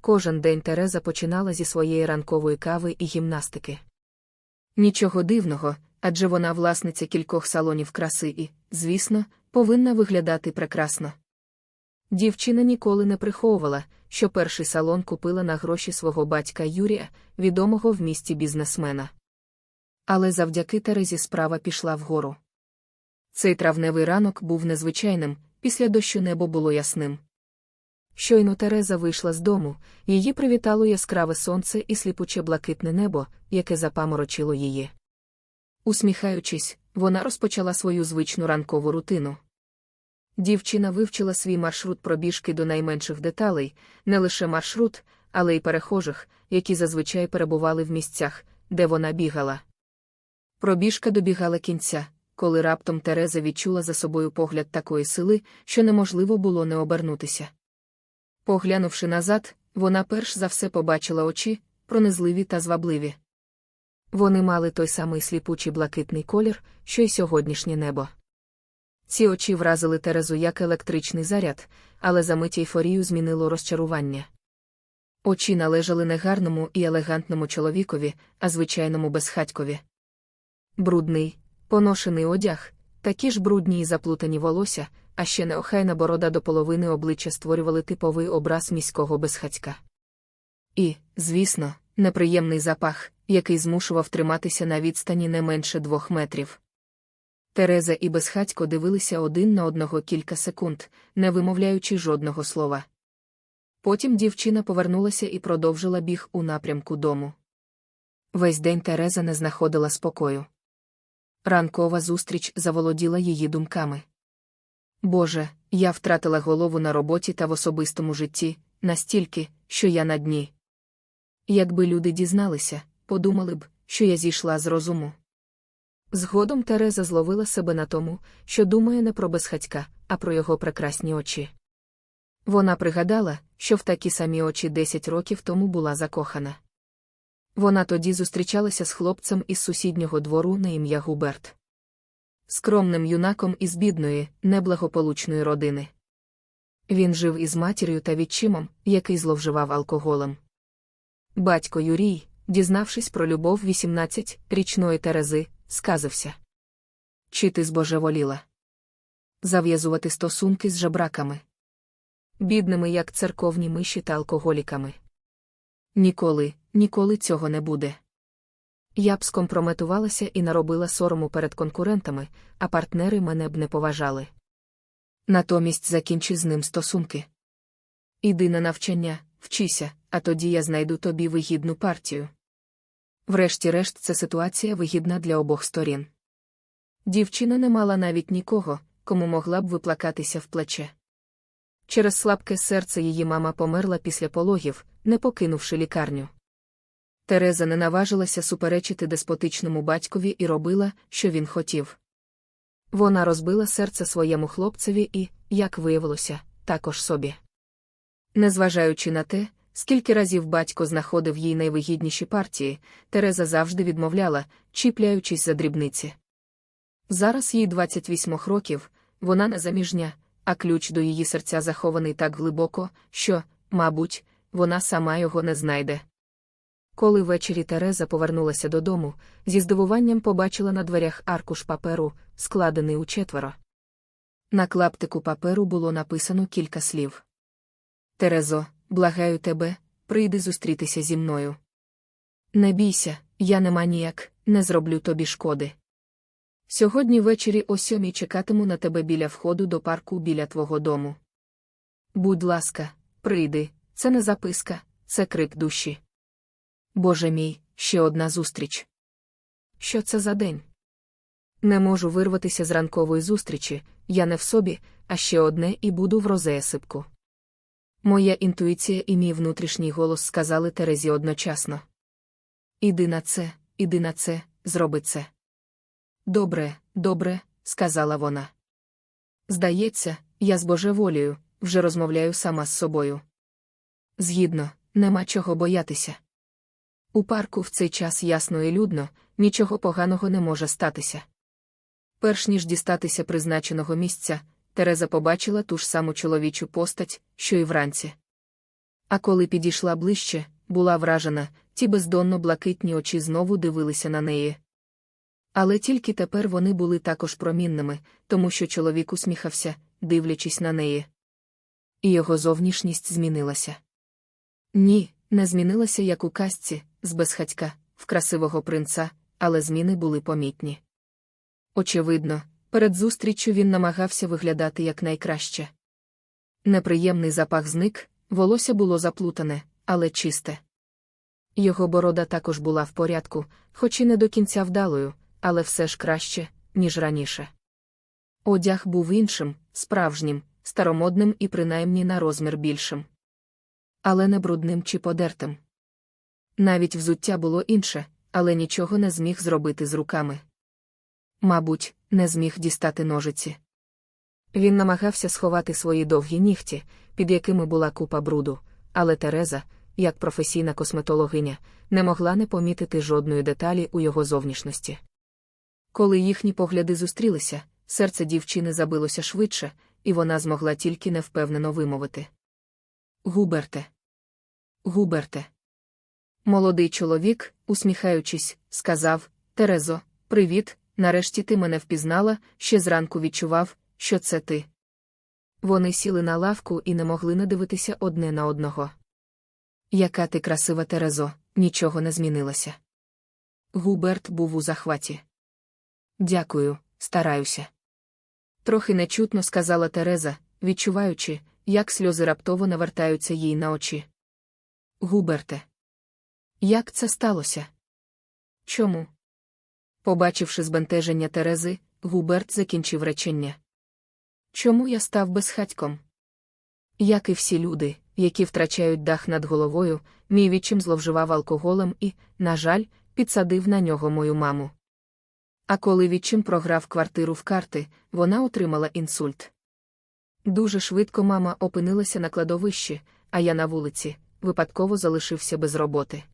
Кожен день Тереза починала зі своєї ранкової кави і гімнастики. Нічого дивного, адже вона власниця кількох салонів краси і, звісно, повинна виглядати прекрасно. Дівчина ніколи не приховувала, що перший салон купила на гроші свого батька Юрія, відомого в місті бізнесмена. Але завдяки Терезі справа пішла вгору. Цей травневий ранок був незвичайним, після дощу небо було ясним. Щойно Тереза вийшла з дому, її привітало яскраве сонце і сліпуче блакитне небо, яке запаморочило її. Усміхаючись, вона розпочала свою звичну ранкову рутину. Дівчина вивчила свій маршрут пробіжки до найменших деталей, не лише маршрут, але й перехожих, які зазвичай перебували в місцях, де вона бігала. Пробіжка добігала кінця, коли раптом Тереза відчула за собою погляд такої сили, що неможливо було не обернутися. Поглянувши назад, вона перш за все побачила очі, пронизливі та звабливі. Вони мали той самий сліпучий блакитний колір, що й сьогоднішнє небо. Ці очі вразили Терезу як електричний заряд, але за мить ейфорію змінило розчарування. Очі належали не гарному і елегантному чоловікові, а звичайному безхатькові. Брудний, поношений одяг, такі ж брудні і заплутані волосся, а ще неохайна борода до половини обличчя створювали типовий образ міського безхатька. І, звісно, неприємний запах, який змушував триматися на відстані не менше двох метрів. Тереза і безхатько дивилися один на одного кілька секунд, не вимовляючи жодного слова. Потім дівчина повернулася і продовжила біг у напрямку дому. Весь день Тереза не знаходила спокою. Ранкова зустріч заволоділа її думками. Боже, я втратила голову на роботі та в особистому житті, настільки, що я на дні. Якби люди дізналися, подумали б, що я зійшла з розуму. Згодом Тереза зловила себе на тому, що думає не про безхатька, а про його прекрасні очі. Вона пригадала, що в такі самі очі 10 років тому була закохана. Вона тоді зустрічалася з хлопцем із сусіднього двору на ім'я Губерт. Скромним юнаком із бідної, неблагополучної родини. Він жив із матір'ю та відчимом, який зловживав алкоголем. Батько Юрій, дізнавшись про любов 18-річної Терези, сказився. Чи ти збожеволіла? Зав'язувати стосунки з жебраками. Бідними, як церковні миші та алкоголіками. Ніколи, ніколи цього не буде. Я б скомпрометувалася і наробила сорому перед конкурентами, а партнери мене б не поважали. Натомість закінчи з ним стосунки. Іди на навчання, вчися, а тоді я знайду тобі вигідну партію. Врешті-решт, це ситуація вигідна для обох сторін. Дівчина не мала навіть нікого, кому могла б виплакатися в плече. Через слабке серце її мама померла після пологів, не покинувши лікарню. Тереза не наважилася суперечити деспотичному батькові і робила, що він хотів. Вона розбила серце своєму хлопцеві і, як виявилося, також собі. Незважаючи на те, скільки разів батько знаходив їй найвигідніші партії, Тереза завжди відмовляла, чіпляючись за дрібниці. Зараз їй 28 років, вона не заміжня, а ключ до її серця захований так глибоко, що, мабуть, вона сама його не знайде. Коли ввечері Тереза повернулася додому, зі здивуванням побачила на дверях аркуш паперу, складений у четверо. На клаптику паперу було написано кілька слів. Терезо, благаю тебе, прийди зустрітися зі мною. Не бійся, я не маніяк, не зроблю тобі шкоди. Сьогодні ввечері о сьомій чекатиму на тебе біля входу до парку біля твого дому. Будь ласка, прийди, це не записка, це крик душі. Боже мій, ще одна зустріч. Що це за день? Не можу вирватися з ранкової зустрічі, я не в собі, а ще одне і буду в розеясипку. Моя інтуїція і мій внутрішній голос сказали Терезі одночасно. Іди на це, іди на це, зроби це. Добре, добре, сказала вона. Здається, я з божеволію, вже розмовляю сама з собою. Згідно, нема чого боятися. У парку в цей час ясно і людно, нічого поганого не може статися. Перш ніж дістатися призначеного місця, Тереза побачила ту ж саму чоловічу постать, що й вранці. А коли підійшла ближче, була вражена, ті бездонно блакитні очі знову дивилися на неї. Але тільки тепер вони були також промінними, тому що чоловік усміхався, дивлячись на неї. І його зовнішність змінилася. Ні, не змінилася, як у казці, з безхатька, в красивого принца, але зміни були помітні. Очевидно, перед зустріччю він намагався виглядати якнайкраще. Неприємний запах зник, волосся було заплутане, але чисте. Його борода також була в порядку, хоч і не до кінця вдалою, але все ж краще, ніж раніше. Одяг був іншим, справжнім, старомодним і принаймні на розмір більшим. Але не брудним чи подертим. Навіть взуття було інше, але нічого не зміг зробити з руками. Мабуть, не зміг дістати ножиці. Він намагався сховати свої довгі нігті, під якими була купа бруду, але Тереза, як професійна косметологиня, не могла не помітити жодної деталі у його зовнішності. Коли їхні погляди зустрілися, серце дівчини забилося швидше, і вона змогла тільки невпевнено вимовити. Губерте. Губерте. Молодий чоловік, усміхаючись, сказав Терезо, привіт, нарешті ти мене впізнала, ще зранку відчував, що це ти. Вони сіли на лавку і не могли не дивитися одне на одного. Яка ти красива Терезо, нічого не змінилося. Губерт був у захваті. Дякую, стараюся. Трохи нечутно сказала Тереза, відчуваючи, як сльози раптово навертаються їй на очі. Губерте. Як це сталося? Чому? Побачивши збентеження Терези, Губерт закінчив речення. Чому я став безхатьком? Як і всі люди, які втрачають дах над головою, мій відчим зловживав алкоголем і, на жаль, підсадив на нього мою маму. А коли відчим програв квартиру в карти, вона отримала інсульт. Дуже швидко мама опинилася на кладовищі, а я на вулиці, випадково залишився без роботи.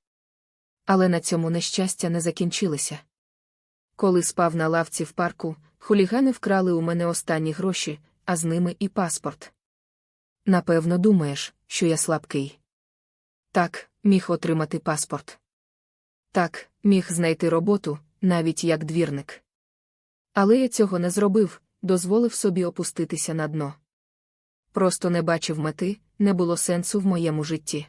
Але на цьому нещастя не закінчилося. Коли спав на лавці в парку, хулігани вкрали у мене останні гроші, а з ними і паспорт. Напевно, думаєш, що я слабкий. Так, міг отримати паспорт. Так, міг знайти роботу, навіть як двірник. Але я цього не зробив, дозволив собі опуститися на дно. Просто не бачив мети, не було сенсу в моєму житті.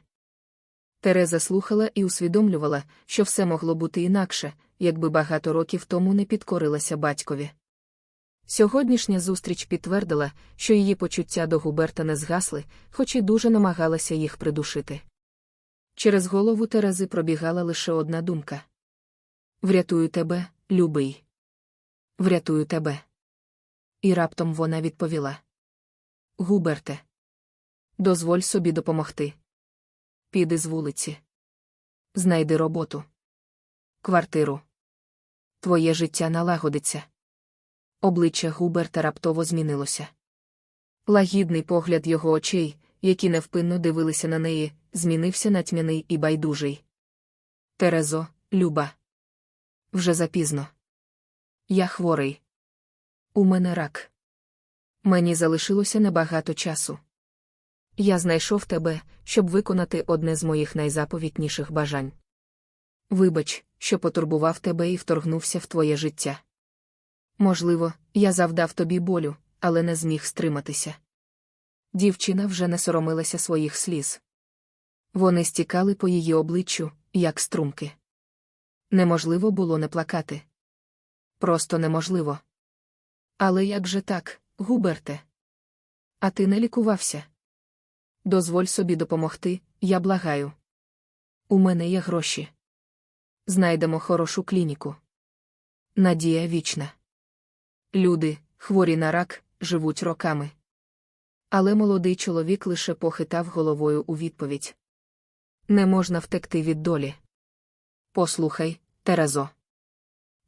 Тереза слухала і усвідомлювала, що все могло бути інакше, якби багато років тому не підкорилася батькові. Сьогоднішня зустріч підтвердила, що її почуття до Губерта не згасли, хоч і дуже намагалася їх придушити. Через голову Терези пробігала лише одна думка Врятую тебе, любий. Врятую тебе. І раптом вона відповіла: Губерте, дозволь собі допомогти. Піди з вулиці. Знайди роботу. Квартиру. Твоє життя налагодиться. Обличчя Губерта раптово змінилося. Лагідний погляд його очей, які невпинно дивилися на неї, змінився на тьмяний і байдужий. Терезо, люба. Вже запізно. Я хворий. У мене рак. Мені залишилося небагато часу. Я знайшов тебе, щоб виконати одне з моїх найзаповітніших бажань. Вибач, що потурбував тебе і вторгнувся в твоє життя. Можливо, я завдав тобі болю, але не зміг стриматися. Дівчина вже не соромилася своїх сліз. Вони стікали по її обличчю, як струмки. Неможливо було не плакати. Просто неможливо. Але як же так, Губерте? А ти не лікувався? Дозволь собі допомогти, я благаю. У мене є гроші. Знайдемо хорошу клініку. Надія вічна. Люди, хворі на рак, живуть роками. Але молодий чоловік лише похитав головою у відповідь. Не можна втекти від долі. Послухай, Терезо.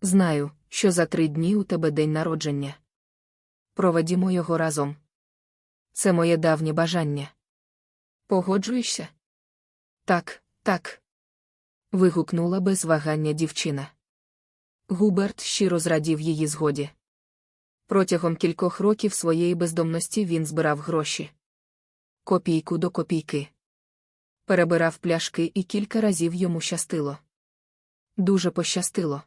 Знаю, що за три дні у тебе день народження. Проведімо його разом. Це моє давнє бажання. Погоджуєшся? Так, так. вигукнула без вагання дівчина. Губерт щиро зрадів її згоді. Протягом кількох років своєї бездомності він збирав гроші. Копійку до копійки. Перебирав пляшки і кілька разів йому щастило. Дуже пощастило.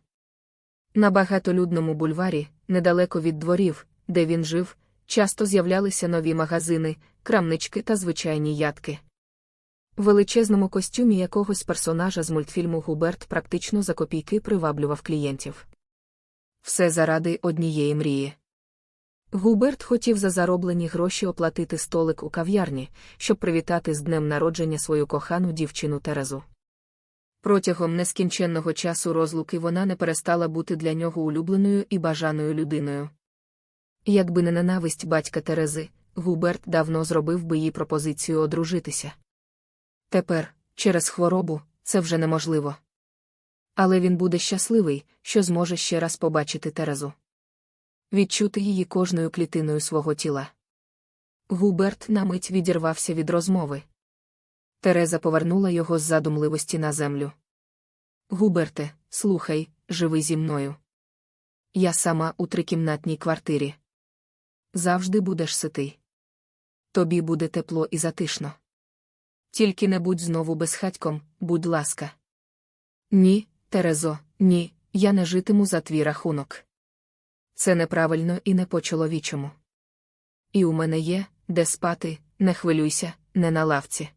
На багатолюдному бульварі, недалеко від дворів, де він жив, часто з'являлися нові магазини, крамнички та звичайні ядки. В величезному костюмі якогось персонажа з мультфільму Губерт практично за копійки приваблював клієнтів. Все заради однієї мрії. Губерт хотів за зароблені гроші оплатити столик у кав'ярні, щоб привітати з днем народження свою кохану дівчину Терезу. Протягом нескінченного часу розлуки вона не перестала бути для нього улюбленою і бажаною людиною. Якби не ненависть батька Терези, Губерт давно зробив би їй пропозицію одружитися. Тепер, через хворобу, це вже неможливо. Але він буде щасливий, що зможе ще раз побачити Терезу. Відчути її кожною клітиною свого тіла. Губерт на мить відірвався від розмови. Тереза повернула його з задумливості на землю. Губерте, слухай, живи зі мною. Я сама у трикімнатній квартирі. Завжди будеш ситий. Тобі буде тепло і затишно. Тільки не будь знову безхатьком, будь ласка. Ні, Терезо, ні, я не житиму за твій рахунок. Це неправильно і не по-чоловічому. І у мене є, де спати, не хвилюйся, не на лавці.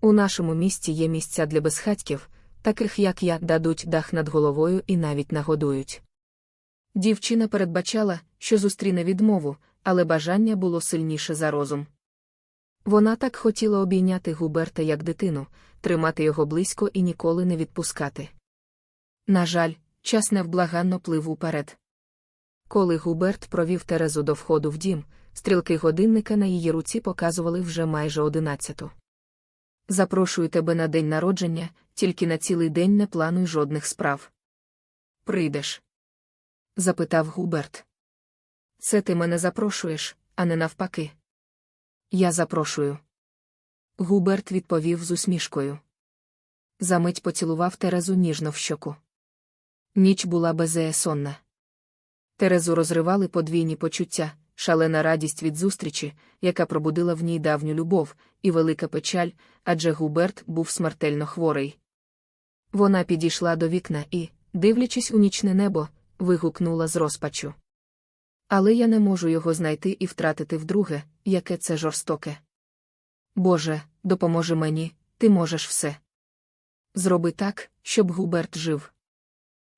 У нашому місті є місця для безхатьків, таких як я, дадуть дах над головою і навіть нагодують. Дівчина передбачала, що зустріне відмову, але бажання було сильніше за розум. Вона так хотіла обійняти Губерта як дитину, тримати його близько і ніколи не відпускати. На жаль, час невблаганно плив уперед. Коли Губерт провів Терезу до входу в дім, стрілки годинника на її руці показували вже майже одинадцяту. Запрошую тебе на день народження, тільки на цілий день не плануй жодних справ. Прийдеш? Запитав Губерт. Це ти мене запрошуєш, а не навпаки. Я запрошую. Губерт відповів з усмішкою. Замить поцілував Терезу ніжно в щоку. Ніч була безеесонна. Терезу розривали подвійні почуття, шалена радість від зустрічі, яка пробудила в ній давню любов, і велика печаль, адже Губерт був смертельно хворий. Вона підійшла до вікна і, дивлячись у нічне небо, вигукнула з розпачу. Але я не можу його знайти і втратити вдруге, яке це жорстоке. Боже, допоможи мені, ти можеш все. Зроби так, щоб Губерт жив.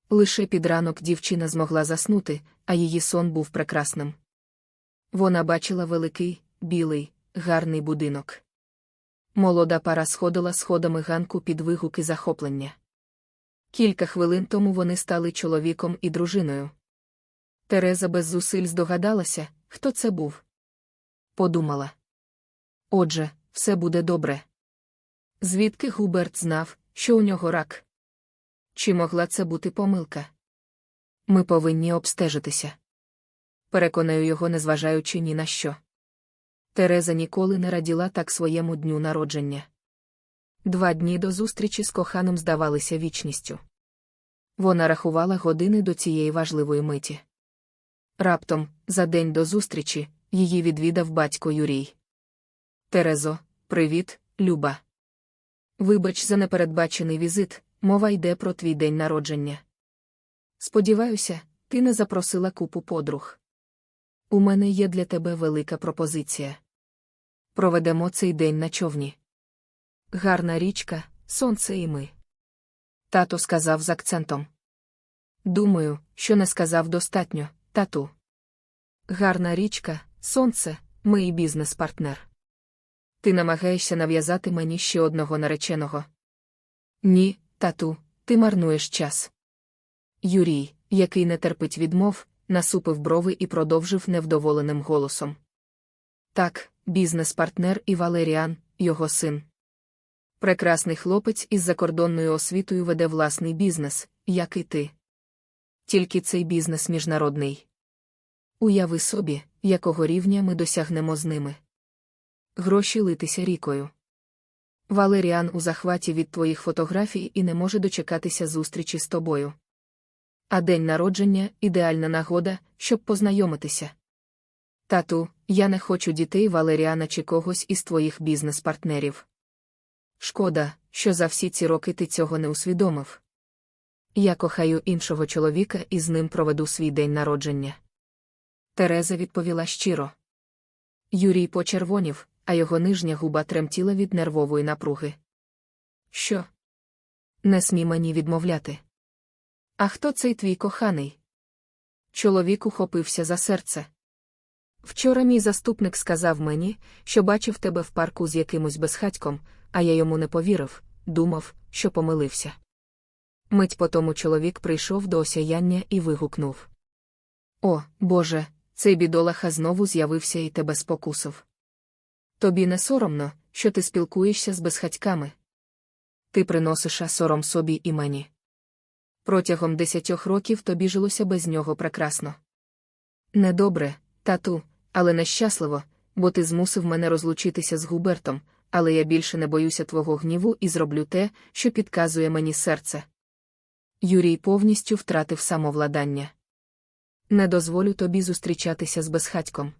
Лише під ранок дівчина змогла заснути, а її сон був прекрасним. Вона бачила великий, білий, гарний будинок. Молода пара сходила сходами ганку під вигуки захоплення. Кілька хвилин тому вони стали чоловіком і дружиною. Тереза без зусиль здогадалася, хто це був. Подумала. Отже, все буде добре. Звідки Губерт знав, що у нього рак? Чи могла це бути помилка? Ми повинні обстежитися. Переконаю його, незважаючи ні на що. Тереза ніколи не раділа так своєму дню народження. Два дні до зустрічі з коханим здавалися вічністю. Вона рахувала години до цієї важливої миті. Раптом, за день до зустрічі, її відвідав батько Юрій. Терезо, привіт, Люба. Вибач за непередбачений візит, мова йде про твій день народження. Сподіваюся, ти не запросила купу подруг. У мене є для тебе велика пропозиція. Проведемо цей день на човні. Гарна річка, сонце і ми. Тато сказав з акцентом. Думаю, що не сказав достатньо, тату. Гарна річка, сонце, ми і бізнес-партнер. Ти намагаєшся нав'язати мені ще одного нареченого. Ні, тату, ти марнуєш час. Юрій, який не терпить відмов, насупив брови і продовжив невдоволеним голосом. Так, бізнес-партнер і Валеріан, його син. Прекрасний хлопець із закордонною освітою веде власний бізнес, як і ти. Тільки цей бізнес міжнародний. Уяви собі, якого рівня ми досягнемо з ними. Гроші литися рікою. Валеріан у захваті від твоїх фотографій і не може дочекатися зустрічі з тобою. А день народження ідеальна нагода, щоб познайомитися. Тату, я не хочу дітей Валеріана чи когось із твоїх бізнес-партнерів. Шкода, що за всі ці роки ти цього не усвідомив. Я кохаю іншого чоловіка і з ним проведу свій день народження. Тереза відповіла щиро. Юрій почервонів, а його нижня губа тремтіла від нервової напруги. Що? Не смій мені відмовляти. А хто цей твій коханий? Чоловік ухопився за серце. Вчора мій заступник сказав мені, що бачив тебе в парку з якимось безхатьком, а я йому не повірив, думав, що помилився. Мить потому чоловік прийшов до осяяння і вигукнув: О, Боже, цей бідолаха знову з'явився і тебе спокусив. Тобі не соромно, що ти спілкуєшся з безхатьками. Ти приносиш сором собі і мені. Протягом десятьох років тобі жилося без нього прекрасно. Недобре, тату, але нещасливо, бо ти змусив мене розлучитися з Губертом, але я більше не боюся твого гніву і зроблю те, що підказує мені серце. Юрій повністю втратив самовладання. Не дозволю тобі зустрічатися з безхатьком.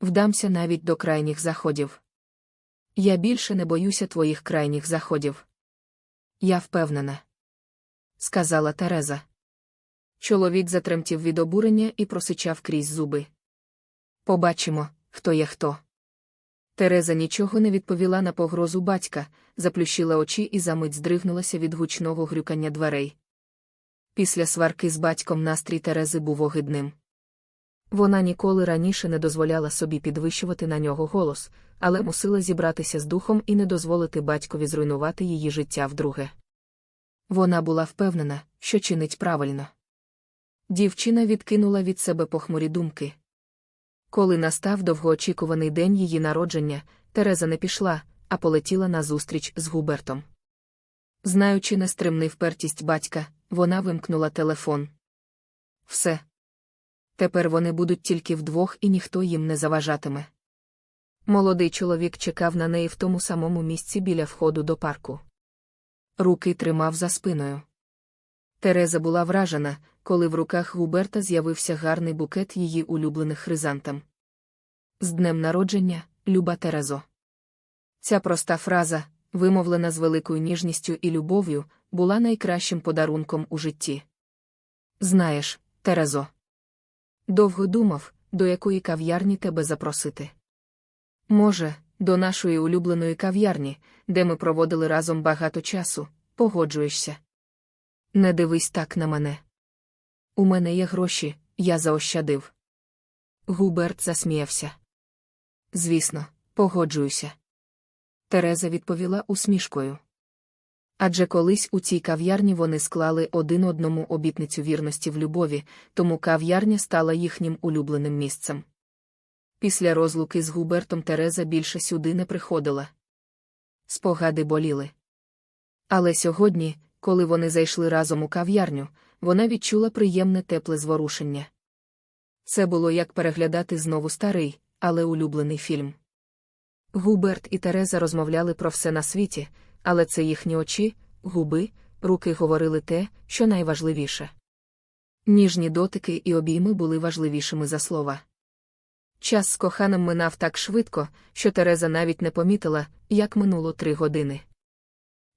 Вдамся навіть до крайніх заходів. Я більше не боюся твоїх крайніх заходів. Я впевнена, сказала Тереза. Чоловік затремтів від обурення і просичав крізь зуби. Побачимо, хто є хто. Тереза нічого не відповіла на погрозу батька, заплющила очі і за мить здригнулася від гучного грюкання дверей. Після сварки з батьком настрій Терези був огидним. Вона ніколи раніше не дозволяла собі підвищувати на нього голос, але мусила зібратися з духом і не дозволити батькові зруйнувати її життя вдруге. Вона була впевнена, що чинить правильно. Дівчина відкинула від себе похмурі думки. Коли настав довгоочікуваний день її народження, Тереза не пішла, а полетіла на зустріч з Губертом. Знаючи нестримний впертість батька, вона вимкнула телефон. Все. Тепер вони будуть тільки вдвох і ніхто їм не заважатиме. Молодий чоловік чекав на неї в тому самому місці біля входу до парку. Руки тримав за спиною. Тереза була вражена, коли в руках Губерта з'явився гарний букет її улюблених хризантам. З днем народження, люба Терезо. Ця проста фраза, вимовлена з великою ніжністю і любов'ю, була найкращим подарунком у житті. Знаєш, Терезо. Довго думав, до якої кав'ярні тебе запросити. Може, до нашої улюбленої кав'ярні, де ми проводили разом багато часу, погоджуєшся. Не дивись так на мене. У мене є гроші, я заощадив. Губерт засміявся. Звісно, погоджуюся. Тереза відповіла усмішкою. Адже колись у цій кав'ярні вони склали один одному обітницю вірності в любові, тому кав'ярня стала їхнім улюбленим місцем. Після розлуки з Губертом Тереза більше сюди не приходила. Спогади боліли. Але сьогодні, коли вони зайшли разом у кав'ярню, вона відчула приємне тепле зворушення. Це було як переглядати знову старий, але улюблений фільм. Губерт і Тереза розмовляли про все на світі, але це їхні очі, губи, руки говорили те, що найважливіше. Ніжні дотики і обійми були важливішими за слова. Час з коханим минав так швидко, що Тереза навіть не помітила, як минуло три години.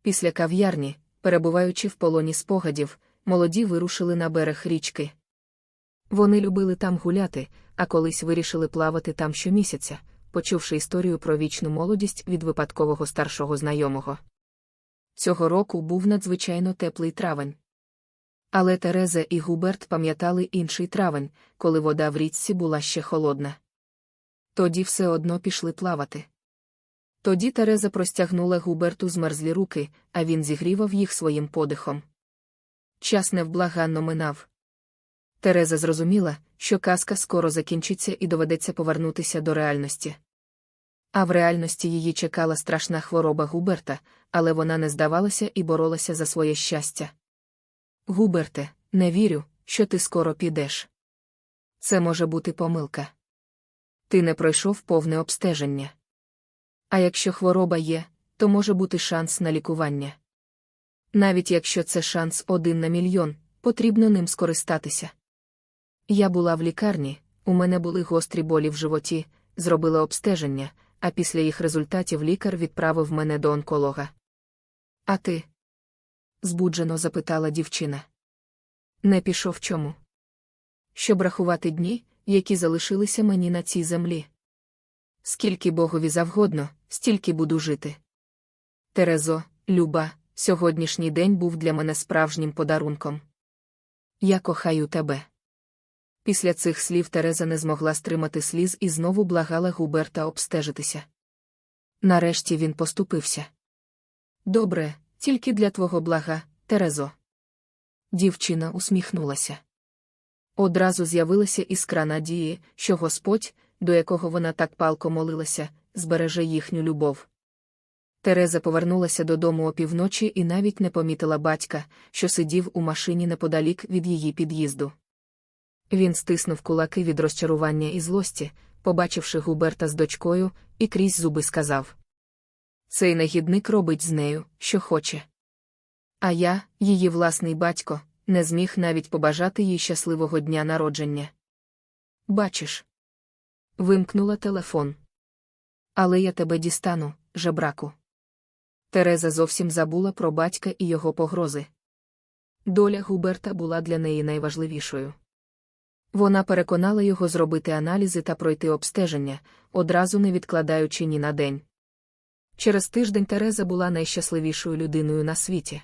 Після кав'ярні, перебуваючи в полоні спогадів, молоді вирушили на берег річки. Вони любили там гуляти, а колись вирішили плавати там щомісяця, почувши історію про вічну молодість від випадкового старшого знайомого. Цього року був надзвичайно теплий травень. Але Тереза і Губерт пам'ятали інший травень, коли вода в річці була ще холодна. Тоді все одно пішли плавати. Тоді Тереза простягнула Губерту змерзлі руки, а він зігрівав їх своїм подихом. Час невблаганно минав. Тереза зрозуміла, що казка скоро закінчиться і доведеться повернутися до реальності. А в реальності її чекала страшна хвороба Губерта, але вона не здавалася і боролася за своє щастя. Губерте, не вірю, що ти скоро підеш. Це може бути помилка. Ти не пройшов повне обстеження. А якщо хвороба є, то може бути шанс на лікування. Навіть якщо це шанс один на мільйон, потрібно ним скористатися. Я була в лікарні, у мене були гострі болі в животі, зробила обстеження, а після їх результатів лікар відправив мене до онколога. А ти? збуджено запитала дівчина. Не пішов чому? Щоб рахувати дні, які залишилися мені на цій землі. Скільки богові завгодно, стільки буду жити. Терезо, Люба, сьогоднішній день був для мене справжнім подарунком. Я кохаю тебе. Після цих слів Тереза не змогла стримати сліз і знову благала Губерта обстежитися. Нарешті він поступився. Добре, тільки для твого блага, Терезо. Дівчина усміхнулася. Одразу з'явилася іскра надії, що Господь, до якого вона так палко молилася, збереже їхню любов. Тереза повернулася додому опівночі і навіть не помітила батька, що сидів у машині неподалік від її під'їзду. Він стиснув кулаки від розчарування і злості, побачивши Губерта з дочкою, і крізь зуби сказав: Цей негідник робить з нею, що хоче. А я, її власний батько, не зміг навіть побажати їй щасливого дня народження. Бачиш, вимкнула телефон. Але я тебе дістану, жебраку. Тереза зовсім забула про батька і його погрози. Доля Губерта була для неї найважливішою. Вона переконала його зробити аналізи та пройти обстеження, одразу не відкладаючи ні на день. Через тиждень Тереза була найщасливішою людиною на світі.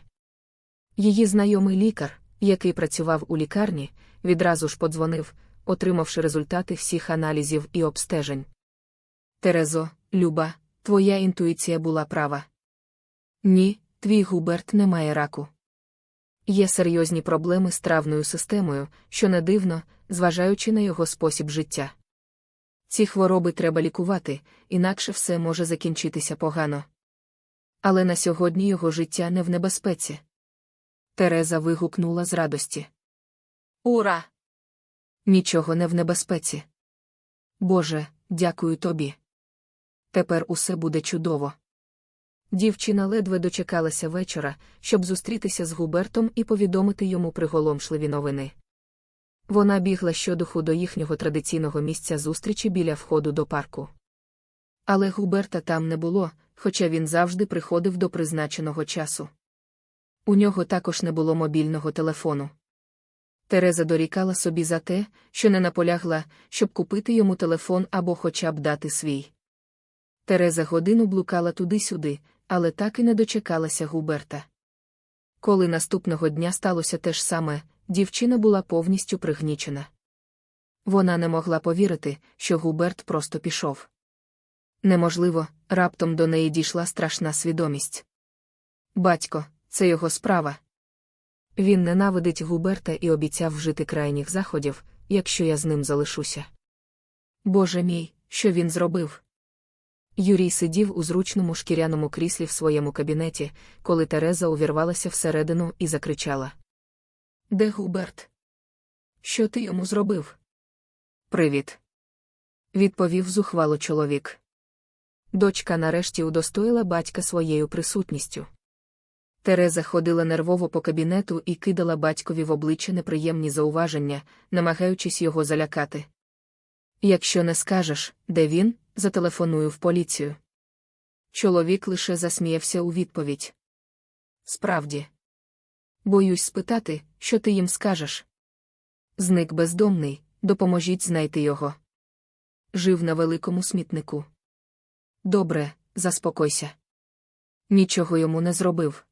Її знайомий лікар, який працював у лікарні, відразу ж подзвонив, отримавши результати всіх аналізів і обстежень. Терезо, Люба, твоя інтуїція була права. Ні, твій Губерт не має раку. Є серйозні проблеми з травною системою, що не дивно, зважаючи на його спосіб життя. Ці хвороби треба лікувати, інакше все може закінчитися погано. Але на сьогодні його життя не в небезпеці. Тереза вигукнула з радості. Ура! Нічого не в небезпеці. Боже, дякую тобі. Тепер усе буде чудово. Дівчина ледве дочекалася вечора, щоб зустрітися з Губертом і повідомити йому приголомшливі новини. Вона бігла щодуху до їхнього традиційного місця зустрічі біля входу до парку. Але Губерта там не було, хоча він завжди приходив до призначеного часу. У нього також не було мобільного телефону. Тереза дорікала собі за те, що не наполягла, щоб купити йому телефон або хоча б дати свій. Тереза годину блукала туди-сюди, але так і не дочекалася Губерта. Коли наступного дня сталося те ж саме, дівчина була повністю пригнічена. Вона не могла повірити, що Губерт просто пішов. Неможливо, раптом до неї дійшла страшна свідомість. Батько, це його справа. Він ненавидить Губерта і обіцяв вжити крайніх заходів, якщо я з ним залишуся. Боже мій, що він зробив? Юрій сидів у зручному шкіряному кріслі в своєму кабінеті, коли Тереза увірвалася всередину і закричала: Де Губерт? Що ти йому зробив? Привіт. Відповів зухвало чоловік. Дочка нарешті удостоїла батька своєю присутністю. Тереза ходила нервово по кабінету і кидала батькові в обличчя неприємні зауваження, намагаючись його залякати. Якщо не скажеш, де він, зателефоную в поліцію. Чоловік лише засміявся у відповідь. Справді, боюсь спитати, що ти їм скажеш. Зник бездомний, допоможіть знайти його. Жив на великому смітнику. Добре, заспокойся. Нічого йому не зробив.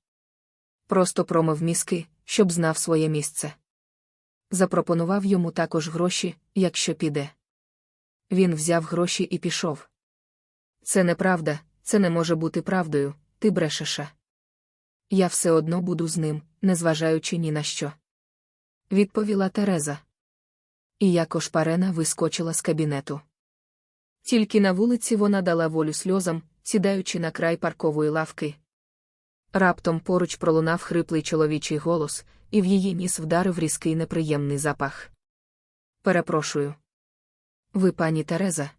Просто промив мізки, щоб знав своє місце. Запропонував йому також гроші, якщо піде. Він взяв гроші і пішов. Це неправда, це не може бути правдою, ти брешеша. Я все одно буду з ним, незважаючи ні на що. Відповіла Тереза. І як ошпарена вискочила з кабінету. Тільки на вулиці вона дала волю сльозам, сідаючи на край паркової лавки. Раптом поруч пролунав хриплий чоловічий голос, і в її ніс вдарив різкий неприємний запах. Перепрошую. Ви пані Тереза?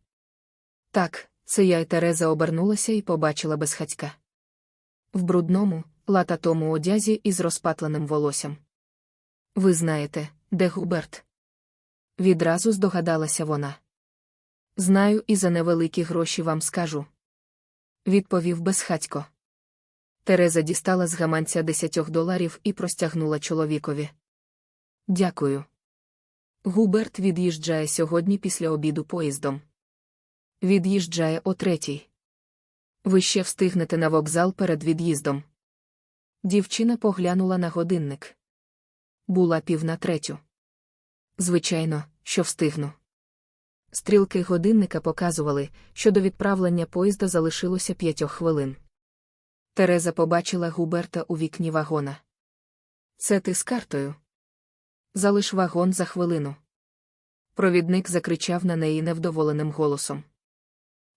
Так, це я й Тереза обернулася і побачила безхатька. В брудному, лататому одязі із розпатленим волоссям. Ви знаєте, де Губерт? Відразу здогадалася вона. Знаю, і за невеликі гроші вам скажу. Відповів безхатько. Тереза дістала з гаманця десятьох доларів і простягнула чоловікові. Дякую. Губерт від'їжджає сьогодні після обіду поїздом. Від'їжджає о третій. Ви ще встигнете на вокзал перед від'їздом. Дівчина поглянула на годинник. Була пів на третю. Звичайно, що встигну. Стрілки годинника показували, що до відправлення поїзда залишилося п'ятьох хвилин. Тереза побачила Губерта у вікні вагона. Це ти з картою. Залиш вагон за хвилину. Провідник закричав на неї невдоволеним голосом.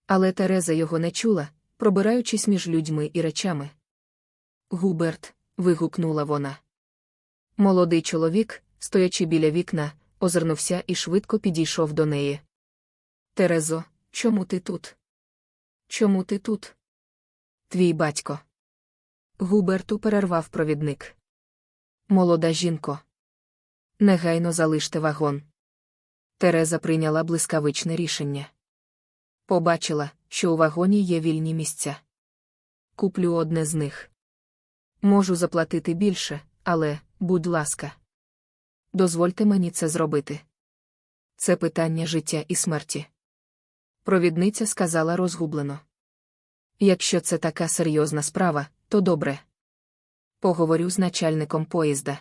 Але Тереза його не чула, пробираючись між людьми і речами. Губерт. вигукнула вона. Молодий чоловік, стоячи біля вікна, озирнувся і швидко підійшов до неї. Терезо, чому ти тут? Чому ти тут? Твій батько. Губерту перервав провідник. Молода жінко. Негайно залиште вагон. Тереза прийняла блискавичне рішення. Побачила, що у вагоні є вільні місця. Куплю одне з них. Можу заплатити більше, але, будь ласка, дозвольте мені це зробити. Це питання життя і смерті. Провідниця сказала розгублено. Якщо це така серйозна справа, то добре. Поговорю з начальником поїзда.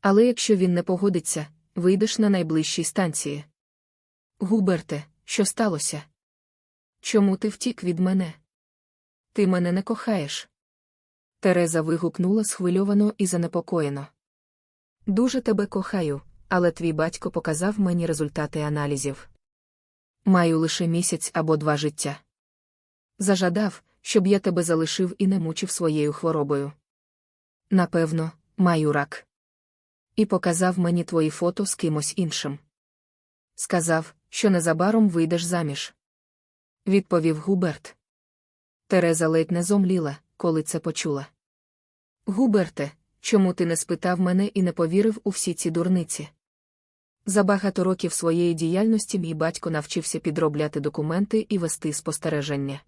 Але якщо він не погодиться, вийдеш на найближчій станції. Губерте, що сталося? Чому ти втік від мене? Ти мене не кохаєш. Тереза вигукнула схвильовано і занепокоєно. Дуже тебе кохаю, але твій батько показав мені результати аналізів. Маю лише місяць або два життя. Зажадав, щоб я тебе залишив і не мучив своєю хворобою. Напевно, маю рак. І показав мені твої фото з кимось іншим. Сказав, що незабаром вийдеш заміж. Відповів Губерт. Тереза ледь не зомліла, коли це почула. Губерте, чому ти не спитав мене і не повірив у всі ці дурниці? За багато років своєї діяльності мій батько навчився підробляти документи і вести спостереження.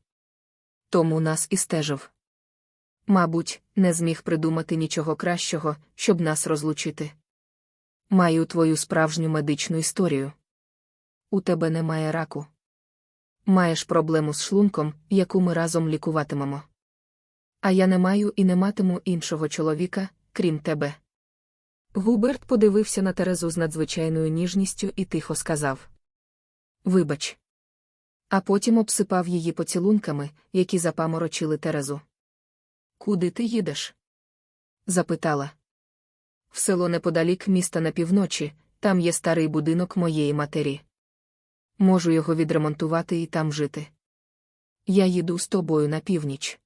Тому нас і стежив. Мабуть, не зміг придумати нічого кращого, щоб нас розлучити. Маю твою справжню медичну історію. У тебе немає раку. Маєш проблему з шлунком, яку ми разом лікуватимемо. А я не маю і не матиму іншого чоловіка, крім тебе. Губерт подивився на Терезу з надзвичайною ніжністю і тихо сказав: Вибач. А потім обсипав її поцілунками, які запаморочили Терезу. Куди ти їдеш? запитала. В село неподалік міста на півночі, там є старий будинок моєї матері. Можу його відремонтувати і там жити. Я їду з тобою на північ.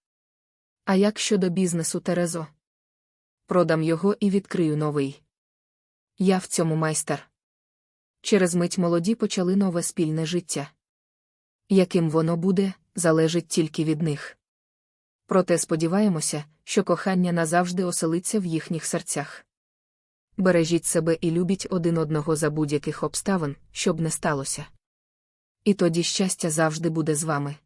А як щодо бізнесу Терезо? Продам його і відкрию новий. Я в цьому майстер. Через мить молоді почали нове спільне життя. Яким воно буде, залежить тільки від них. Проте сподіваємося, що кохання назавжди оселиться в їхніх серцях. Бережіть себе і любіть один одного за будь-яких обставин, щоб не сталося. І тоді щастя завжди буде з вами.